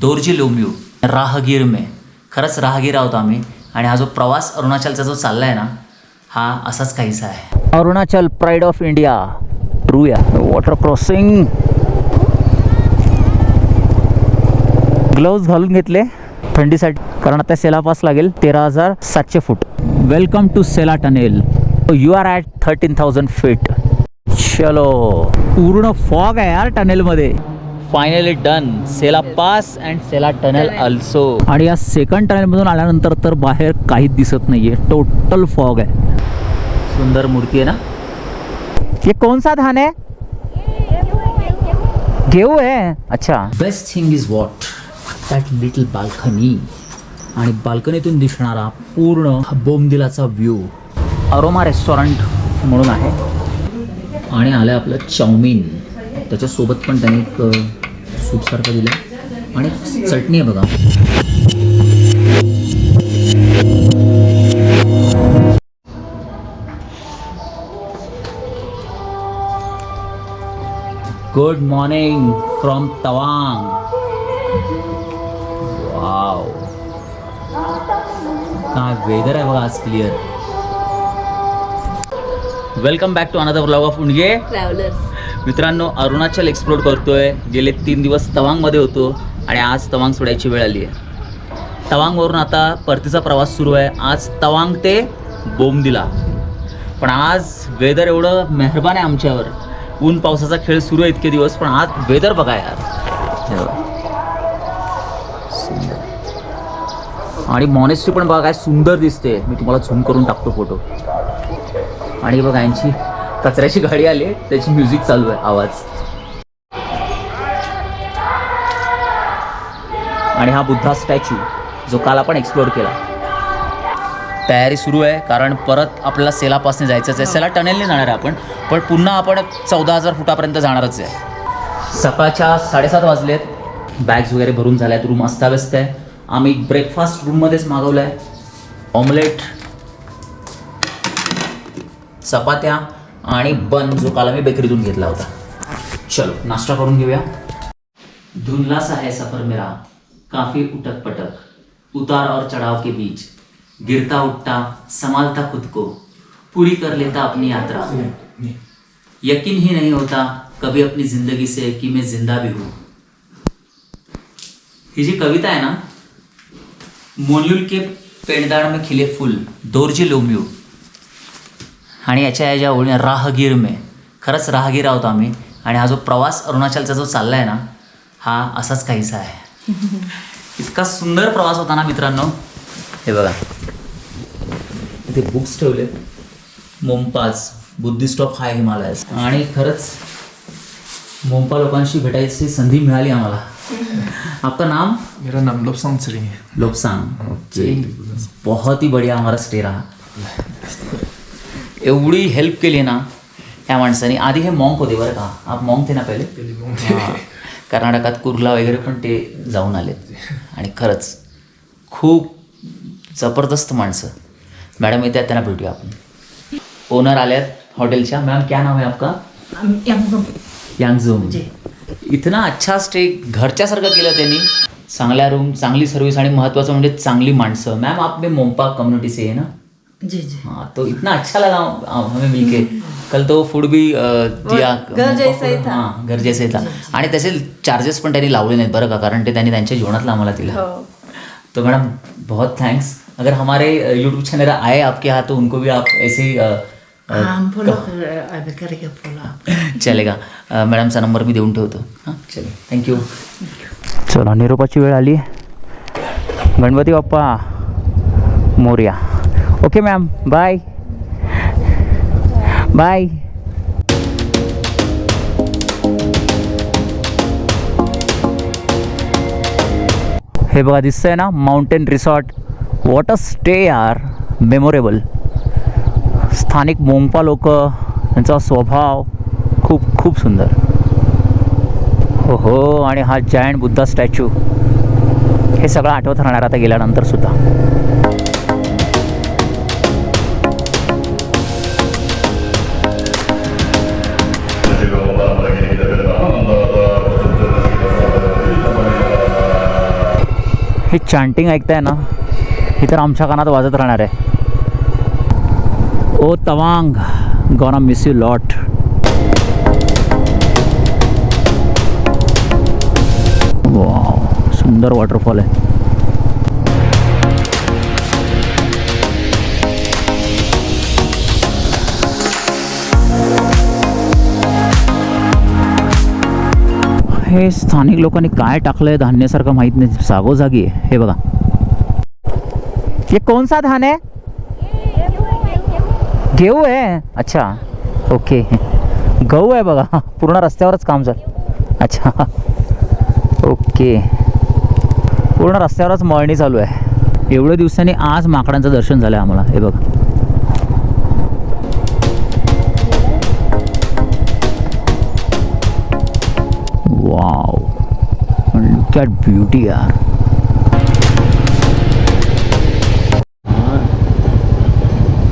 दोरजी लोम्यू राहगीर मे खरंच राहगीर आहोत आम्ही. आणि हा जो प्रवास अरुणाचलचा जो चालला आहे ना हा असाच काहीसा आहे. Arunachal pride of India. True या वॉटर क्रॉसिंग. ग्लोव्ज घालून घेतले. थंडीसाठी कारण आता सेला पास लागेल तेरा हजार सातशे foot. Welcome to Sela tunnel. You are at thirteen thousand feet चलो. पूर्ण फॉग आहे यार टनेलमध्ये. Finally done Sela pass and Sela tunnel also आणि या सेकंड टनेलमधून आल्यानंतर तर बाहेर काहीच दिसत नाहीये. टोटल फॉग आहे. सुंदर मूर्ती आहे ना? ये कौन सा धान है घेऊ आहे. अच्छा. Best thing is what that little balcony आणि बाल्कनीतून दिसणारा पूर्ण बोमदिलाचा व्ह्यू अरोमा रेस्टॉरंट म्हणून आहे. आणि आलं आपलं चाऊमिन. त्याच्यासोबत पण त्याने एक सूपसारखं दिलं. आणि चटणी आहे बघा. Good morning from Tawang wow काय वेदर आहे बघा आज clear welcome back to another blog of Undage travellers मित्रांनो अरुणाचल एक्सप्लोर करतोय. गेले तीन दिवस तवांगमध्ये होतो आणि आज तवांग सोडायची वेळ आली आहे. तवांगवरून आता परतीचा प्रवास सुरू आहे. आज तवांग ते बोमदिला. पण आज वेदर एवढं मेहरबान आहे आमच्यावर. ऊन पावसाचा खेळ सुरू आहे इतके दिवस पण आज वेदर बघा यार. हे बघा. आणि मॉनेस्ट्री पण बघा काय सुंदर दिसते मी तुम्हाला झूम करून टाकतो फोटो आणि बघा यांची कचऱ्याची गाडी आली त्याची म्युझिक चालू आहे आवाज. आणि हा बुद्धा स्टॅच्यू जो काल आपण एक्सप्लोअर केला. तयारी सुरू आहे कारण परत आपल्याला सेलापासने जायचंच आहे. सेला टनेलने जाणार आहे आपण पण पुन्हा आपण चौदा हजार फुटापर्यंत जाणारच आहे. सकाळच्या साडेसात वाजलेत. बॅग्स वगैरे भरून झाल्या आहेत रूम अस्ताव्यस्त आहे. आम्ही ब्रेकफास्ट रूममध्येच मागवलं आहे ऑमलेट चपात्या. आणि बन जो काल आम्ही बेकरीतून घेतला होता. चलो नाश्ता करून घेऊया. धुंधला सा है सफर मेरा काफी उटक पटक उतार और चढ़ाव के बीच गिरता उठता संभालता खुद को पूरी कर लेता अपनी यात्रा। यकीन ही नहीं होता कभी अपनी जिंदगी से कि मैं जिंदा भी हूं। ही जी कविता आहे ना? मोन्युल के पेंडदार में खिले फूल दोरजे लोम्यू। आणि याच्या या ज्या ओळी राहगीर मे खरंच राहगीर आहोत आम्ही. आणि हा जो प्रवास अरुणाचलचा जो चालला आहे ना हा असाच काहीसा आहे. इतका सुंदर प्रवास होता ना मित्रांनो. हे बघा. इथे बुक्स ठेवले Monpas Buddhist of high Himalayas आणि खरंच मोमपा लोकांशी भेटायची संधी मिळाली आम्हाला. आपका नाम? मेरा नाम लोबसांग सिरिंग है. लोकसांग. ओके बहुत ही बढ़िया हमारा स्टे रहा. एवढी हेल्प केली ना या माणसाने. आधी हे मॉंक होते बरं का. आप मॉंक थे ना पहिले. कर्नाटकात कुर्ला वगैरे पण ते जाऊन आलेत. आणि खरंच खूप जबरदस्त माणसं. मॅडम येत्या त्यांना भेटूया आपण. ओनर आल्यात हॉटेलच्या. मॅम क्या नाम है आपका? यांगझूम इतना अच्छा स्टे घरच्यासारखं केलं त्यांनी. चांगल्या रूम चांगली सर्व्हिस आणि महत्वाचं म्हणजे चांगली माणसं. मॅम आपने मोम्पा कम्युनिटी से है ना? जी जी। हाँ तो इतना अच्छा लगा हमें मिलके। कल तो फूड भी अ, दिया। घर जैसा ही था. हाँ घर जैसे था। आणि त्याचे चार्जेस पण त्यांनी लावले नाहीत बरं का कारण ते त्यांनी त्यांच्या जीवनातला आम्हाला दिला. हो. तो मैडम बहुत थैंक्स अगर हमारे यूट्यूब चैनल आए आपके यहाँ तो उनको भी आप ऐसे ही चलेगा। मॅडमचा नंबर मी देऊन ठेवतो. हां चलो. थँक्यू चला निरोपाची वेळ आली. Ganpati Bappa Morya. Okay ma'am bye bye हे बघा दिसतंय ना mountain resort what a stay are memorable स्थानिक मोंपा लोक यांचा स्वभाव खूप खूप सुंदर. हो हो आणि हा जायंट बुद्धा स्टॅच्यू हे सगळं आठवत राहणार आता गेल्यानंतर हे चांटिंग ऐकताय ना ही तर आमच्या कानात वाजत राहणार आहे. ओ Tawang gonna miss you lot सुंदर वॉटरफॉल आहे. हे स्थानिक लोकांनी काय टाकलंय धान्यासारखं माहीत नाही. जागोजागी आहे. हे बघा. हे कोणसा धान आहे? घेऊ आहे. अच्छा. ओके. गहू आहे बघा. पूर्ण रस्त्यावरच काम झालं अच्छा. ओके. पूर्ण रस्त्यावरच मळणी चालू आहे. एवढ्या दिवसांनी आज माकडांचं दर्शन झालं आम्हाला. हे बघा. ॲट ब्युटी यार।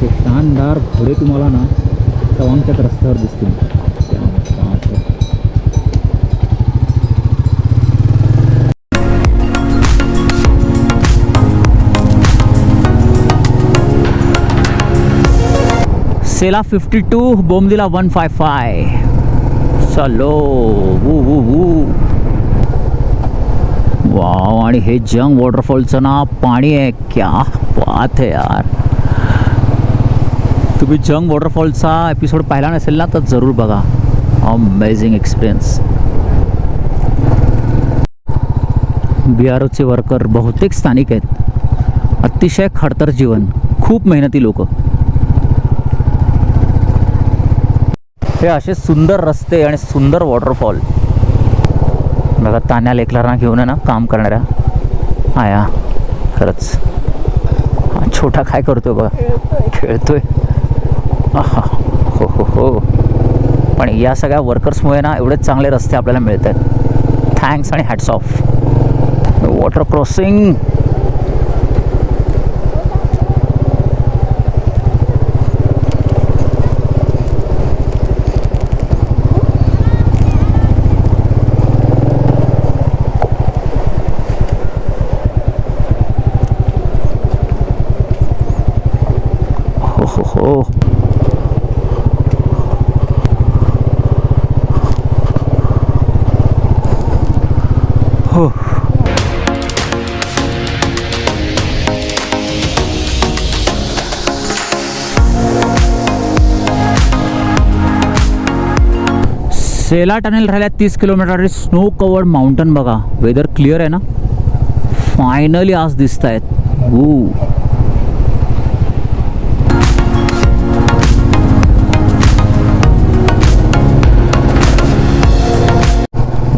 ते शानदार घोडे तुम्हाला ना तवांगच्याच रस्त्यावर दिसतील. Sela fifty two Bomdila one five five चलो वू वू वू. वाव आणि हे जंग वॉटरफॉलचं ना पाणी आहे. क्या बात आहे यार. तुम्ही जंग वॉटरफॉलचा एपिसोड पाहिला नसेल ना तर जरूर बघा. अमेझिंग एक्सपिरियन्स बी आर ओचे वर्कर बहुतेक स्थानिक आहेत. अतिशय खडतर जीवन. खूप मेहनती लोक. हे असे सुंदर रस्ते आणि सुंदर वॉटरफॉल. बघा तान्या लेकलांना घेऊन ना काम करणाऱ्या. आया खरंच. छोटा काय करतोय बघा. खेळतोय. हो हो हो. पण या सगळ्या वर्कर्समुळे ना एवढे चांगले रस्ते आपल्याला मिळत आहेत थँक्स आणि hats off water crossing Sela tunnel राहिल्या तीस किलोमीटर स्नो कवर्ड माउंटन बघा. वेदर क्लिअर आहे ना? फायनली आज दिसत आहेत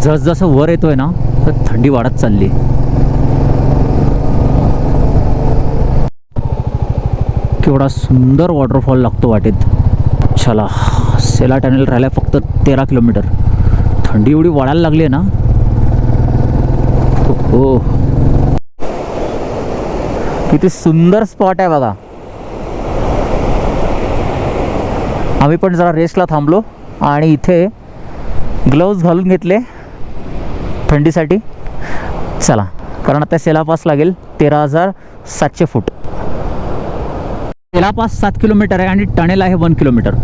जसजसं वर येतोय ना तर थंडी वाढत चालली. केवढा सुंदर वॉटरफॉल लागतो वाटेत. चला. सेला टनेल राहिला फक्त तेरा किलोमीटर. थंडी एवढी वाढायला लागली आहे ना? हो किती सुंदर स्पॉट आहे बघा. आम्ही पण जरा रेस्टला थांबलो आणि इथे ग्लव्ज घालून घेतले थंडीसाठी. चला कारण आता सेलापास लागेल तेरा हजार सातशे फूट. सेलापास सात किलोमीटर आहे आणि टनेल आहे वन किलोमीटर.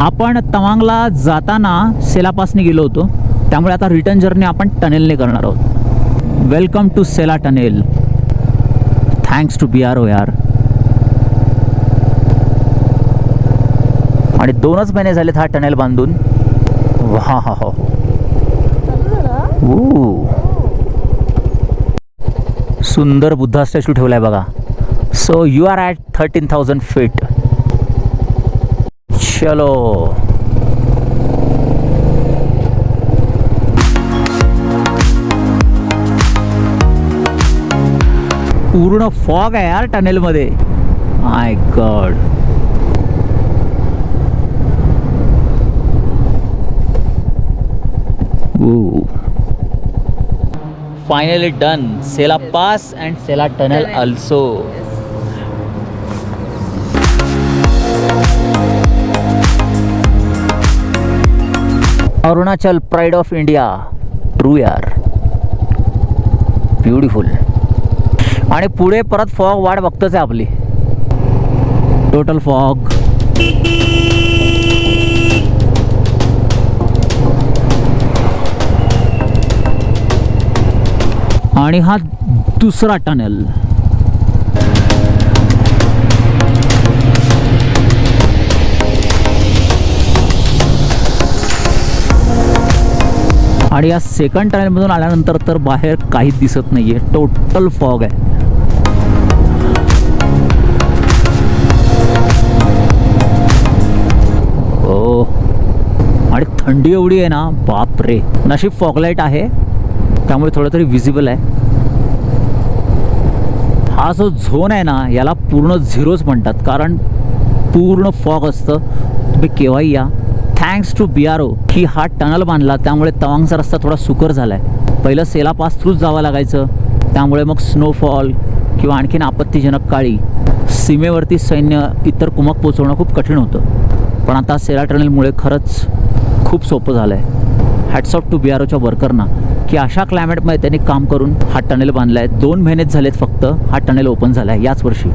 आपण तवांगला जाताना सेलापासने गेलो होतो. त्यामुळे आता रिटर्न जर्नी आपण टनेलने करणार आहोत. Welcome to Sela tunnel thanks to B R O यार आणि दोनच महिने झालेत हा टनेल बांधून. वा हा हो. सुंदर बुद्धा स्टॅच्यू आहे बघा. So you are at thirteen thousand feet चलो पूर्ण फॉग आहे यार टनेलमध्ये. I got finally done Sela pass and Sela tunnel also Arunachal pride of India true यार. ब्युटिफुल. आणि पुढे परत फॉग वाट बघतच आहे आपली. Total fog. आणि हा दुसरा टनल. आणि या सेकंड टनेलमधून आल्यानंतर तर बाहेर काहीच दिसत नाही आहे टोटल फॉग आहे. ओ आणि थंडी एवढी आहे ना बाप रे नशीब फॉगलाईट आहे. त्यामुळे थोडं तरी विजिबल आहे. हा जो झोन आहे ना याला पूर्ण झिरोच म्हणतात. कारण पूर्ण फॉग असतं. तुम्ही केव्हाही या. Thanks to B R O की हा टनल बांधला त्यामुळे तवांगचा रस्ता थोडा सुकर झाला आहे पहिलं सेला पास थ्रूच जावं लागायचं. त्यामुळे मग स्नोफॉल किंवा आणखीन आपत्तीजनक काळी सीमेवरती सैन्य इतर कुमक पोचवणं खूप कठीण होतं. पण आता सेला टनलमुळे खरंच खूप सोपं झालं आहे hats off to B R ओच्या वर्करना की अशा क्लायमेटमध्ये त्यांनी काम करून हा टनेल बांधला आहे दोन महिनेच झालेत फक्त हा टनेल ओपन झाला आहे याच वर्षी.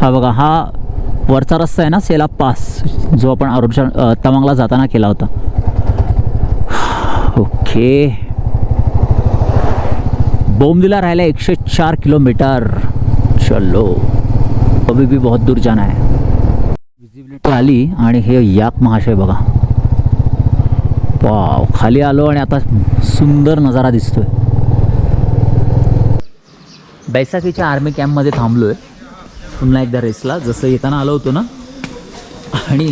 हा बघा हा वरचा रस्ता आहे ना सेला पास जो आपण अरुणच्या तमांगला तवांगला जाताना केला होता. ओके. बोमदिला राहिला एकशे चार किलोमीटर. चलो. अभी भी बहुत दूर जाना है. विजिबिलिटी आली आणि हे याक महाशय बघा. वाव खाली आलो आणि आता सुंदर नजारा दिसतोय. बैसाखीच्या आर्मी कॅम्पमध्ये थांबलो आहे पुन्हा एकदा रेसला जसं येताना आलो होतो ना आणि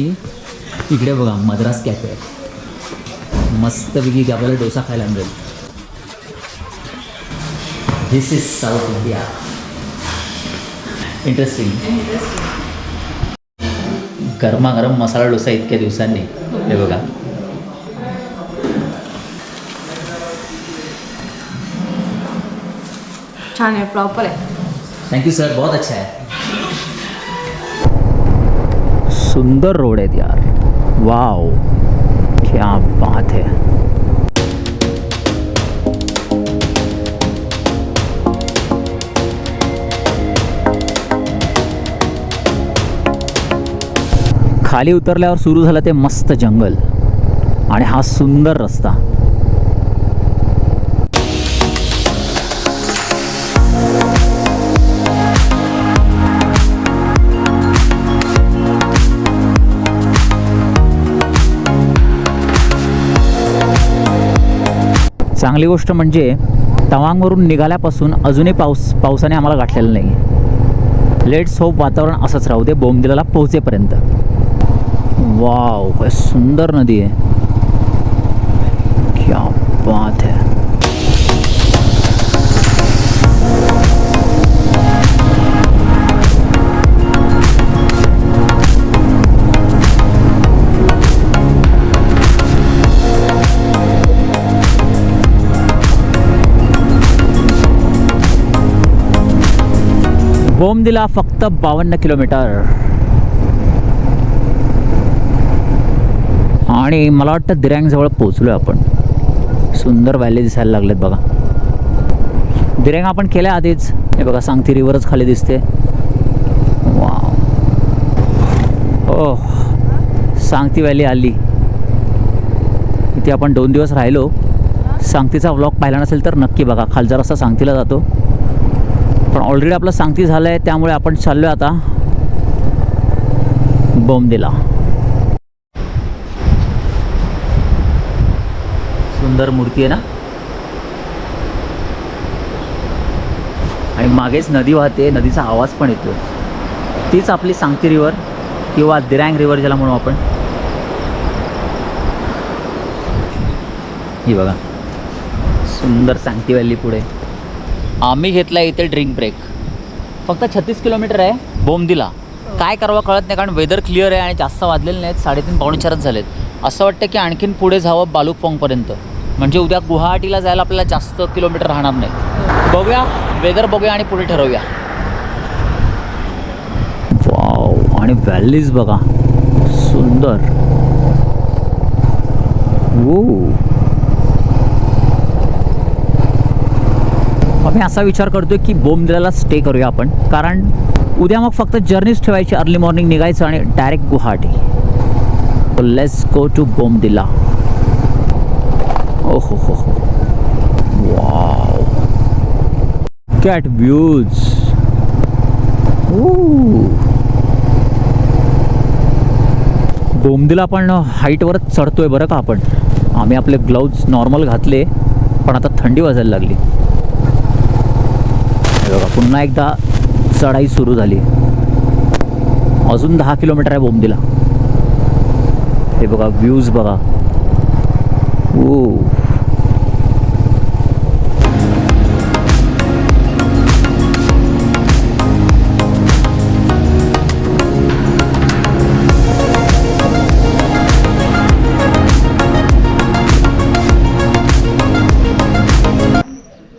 इकडे बघा मद्रास कॅफे आहे मस्तपैकी आपल्याला डोसा खायला मिळेल. This is south India interesting गरमागरम मसाला डोसा इतक्या दिवसांनी. हे बघा. छान आहे प्रॉपर आहे. थँक्यू सर बहुत अच्छा है. सुंदर रोड आहेत यार. वाव. क्या बात है. खाली उतरल्यावर सुरू झालं ते मस्त जंगल. आणि हा सुंदर रस्ता. चांगली गोष्ट म्हणजे तवांगवरून निघाल्यापासून अजूनही पाऊस पावसाने आम्हाला गाठलेलं नाही लेट्स होप वातावरण असंच राहू दे बोमदिलाला पोहोचेपर्यंत. वाव काय सुंदर नदी आहे. क्या बात है बोमदिला फक्त बावन्न किलोमीटर. आणि मला वाटतं दिरँगजवळ पोचलो आहे आपण. सुंदर व्हॅली दिसायला लागलेत बघा. दिरँग आपण केल्या आधीच. हे बघा सांगती रिव्हरच खाली दिसते. वाव ओ सांगती व्हॅली आली. इथे आपण दोन दिवस राहिलो. सांगतीचा व्लॉग पाहिला नसेल तर नक्की बघा. खालचा रस्ता सांगतीला जातो. पण ऑलरेडी आपलं सांगती झालं आहे त्यामुळे आपण चाललो आता बोमदेला. सुंदर मूर्ती आहे ना? आणि मागेच नदी वाहते नदीचा आवाज पण येतो. तीच आपली सांगती रिवर किंवा दिरँग रिवर ज्याला म्हणू आपण. ही बघा. सुंदर सांगती व्हॅली पुढे. आम्ही घेतला इथे ड्रिंक ब्रेक. फक्त छत्तीस किलोमीटर आहे बोमदिला. काय करावं कळत नाही कारण वेदर क्लिअर आहे आणि जास्त वाजलेले नाहीत साडेतीन पावणे चारच झालेत. असं वाटतं की आणखीन पुढे जावं बालुकपॉंगपर्यंत म्हणजे उद्या गुवाहाटीला जायला आपल्याला जास्त किलोमीटर राहणार नाही. बघूया वेदर बघूया आणि पुढे ठरवूया. वाव आणि व्हॅलीज बघा. सुंदर. मी असा विचार करतोय की बोमदिलाला स्टे करूया आपण. कारण उद्या मग फक्त जर्नीच ठेवायची अर्ली मॉर्निंग निघायचं आणि direct Guwahati. Let's go to Bomdila. ओ हो हो हो वाव कॅट व्ह्यूज बोमदिला आपण हाईटवरच चढतोय बरं का आपण. आम्ही आपले ग्लव्ज नॉर्मल घातले पण आता थंडी वाजायला लागली. पुन्हा एकदा चढाई सुरू झाली. अजून दहा किलोमीटर आहे बोमदिला हे बघा व्ह्यूज बघा. ओ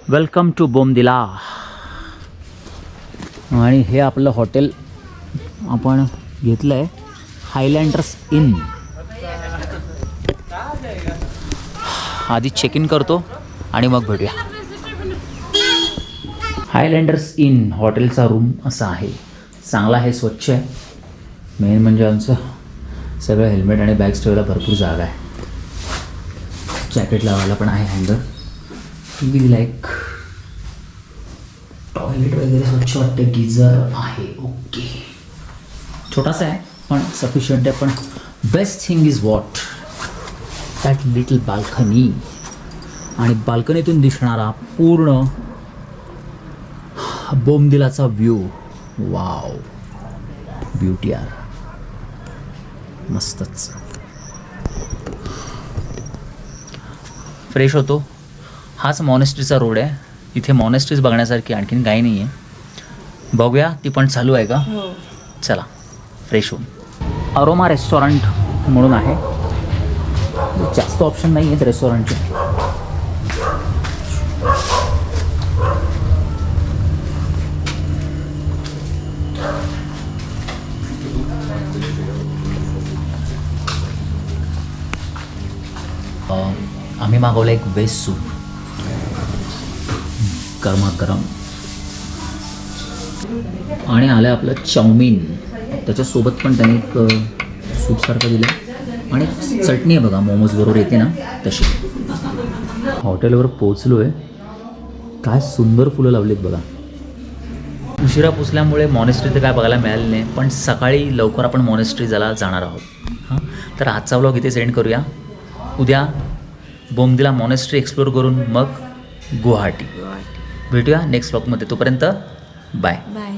वेलकम टू बोमदिला आणि हे आपलं हॉटेल आपण घेतलं आहे हायलँडर्स इन. आधी चेक इन करतो आणि मग भेटूया. हायलँडर्स इन हॉटेलचा रूम असा आहे. चांगला आहे स्वच्छ आहे. मेन म्हणजे आमचं सगळं हेल्मेट आणि बॅग्स ठेवायला भरपूर जागा आहे. जॅकेट लावायला पण आहे हँगर वी लाईक टॉयलेट वगैरे स्वच्छ वाटते गिझर आहे ओके. छोटासा आहे पण सफिशियंट आहे पण best thing is what that little balcony आणि बाल्कनीतून दिसणारा पूर्ण बोमदिलाचा व्ह्यू वाव ब्युटी आर मस्तच. फ्रेश होतो. हाच मॉनेस्ट्रीचा रोड आहे. इथे मॉनेस्ट्रीज बघण्यासारखी आणखीन काही नाही आहे बघूया ती पण चालू आहे का? हो. चला फ्रेश होऊन. अरोमा रेस्टॉरंट म्हणून आहे. जास्त ऑप्शन नाही आहेत रेस्टॉरंटचे आम्ही मागवलं एक वेज सूप गरमागरम आणि आलं आपलं चाऊमिन. त्याच्यासोबत पण त्यांनी एक सूपसारखं दिलं आणि चटणी आहे बघा मोमोज बरोबर येते ना तशी. हॉटेलवर पोचलो आहे काय सुंदर फुलं लावलीत बघा. उशिरा पोचल्यामुळे मॉनेस्ट्री तर काय बघायला मिळालं नाही पण सकाळी लवकर आपण मॉनेस्ट्री जायला जाणार आहोत. हां? तर आजचा व्लॉग इथे सेंड करूया. उद्या बोमदिला मॉनेस्ट्री एक्सप्लोर करून मग गुवाहाटी. भेटूया नेक्स्ट ब्लॉगमध्ये तोपर्यंत बाय बाय